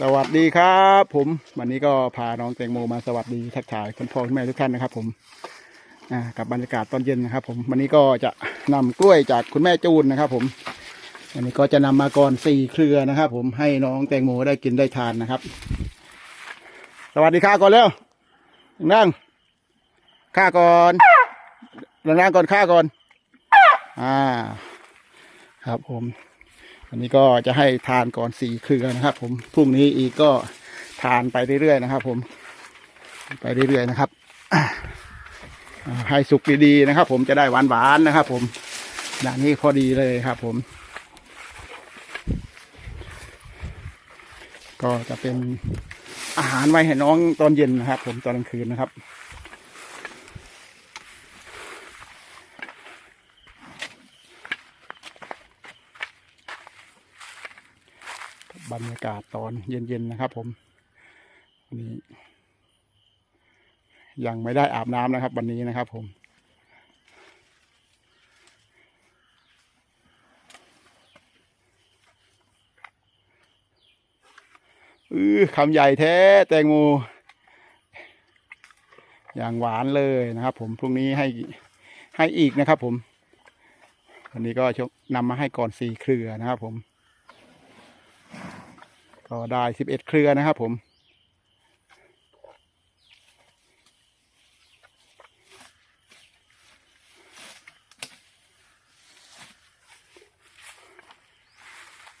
สวัสดีครับ ผมวันนี้ก็พาน้องแตงโมมาสวัสดีทักทายคุณพ่อคุณแม่ทุกท่านนะครับ ผมกับบรรยากาศตอนเย็นนะครับ ผมวันนี้ก็จะนำกล้วยจากคุณแม่จูนนะครับ ผมวันนี้ก็จะนำมาก่อนสี่เครือนะครับ ผมให้น้องแตงโมได้กินได้ทานนะครับ สวัสดีค่ะก่อนเร็วนั่งข้าก่อนนั่งก่อนข้าก่อน อ่า ครับผม อันนี้ก็จะให้ทานก่อนสี่เครือนะครับ ผมพรุ่งนี้อีกก็ทานไปเรื่อยๆนะครับ ผมไปเรื่อยๆนะครับให้สุกดีๆนะครับ ผมจะได้หวานๆนะครับ ผมด่านนี้พอดีเลยครับ ผม ก็จะเป็นอาหารไว้ให้น้องตอนเย็นนะครับ ผมตอนกลางคืนนะครับ บรรยากาศตอนเย็นๆนะครับ ผมวันนี้ ยังไม่ได้อาบน้ำนะครับ วันนี้นะครับ ผมอือคำใหญ่แท้ แตงโมอย่างหวานเลยนะครับ ผมพรุ่งนี้ให้ให้อีกนะครับ ผมวันนี้ก็ชกนำมาให้ก่อนสี่เครือนะครับ ผม ก็ได้สิบเอ็ดเครือนะครับผม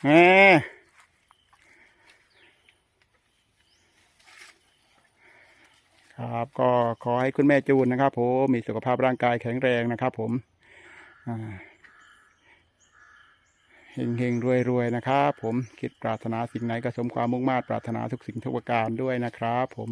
แหมครับก็ขอให้คุณแม่จูนนะครับผมมีสุขภาพร่างกายแข็งแรงนะครับผมอ่า เฮงเฮงรวยรวยๆนะครับ ผมคิดปรารถนาสิ่งไหนก็สมความมุ่งมา่ปรารถนาทุกสิ่งทุกประการด้วยนะครับ ผม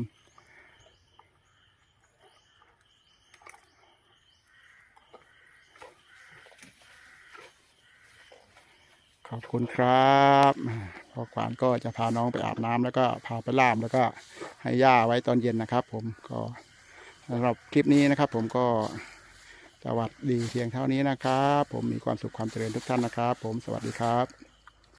ขอบคุณครับพ่อขวานก็จะพาน้องไปอาบน้ำแล้วก็พาไปล่ามแล้วก็ให้ย่าไว้ตอนเย็นนะครับ ผมก็สำหรับคลิปนี้นะครับ ผมก็ สวัสดีเพียงเท่านี้นะครับ ผมมีความสุขความเจริญทุกท่านนะครับ ผมสวัสดีครับ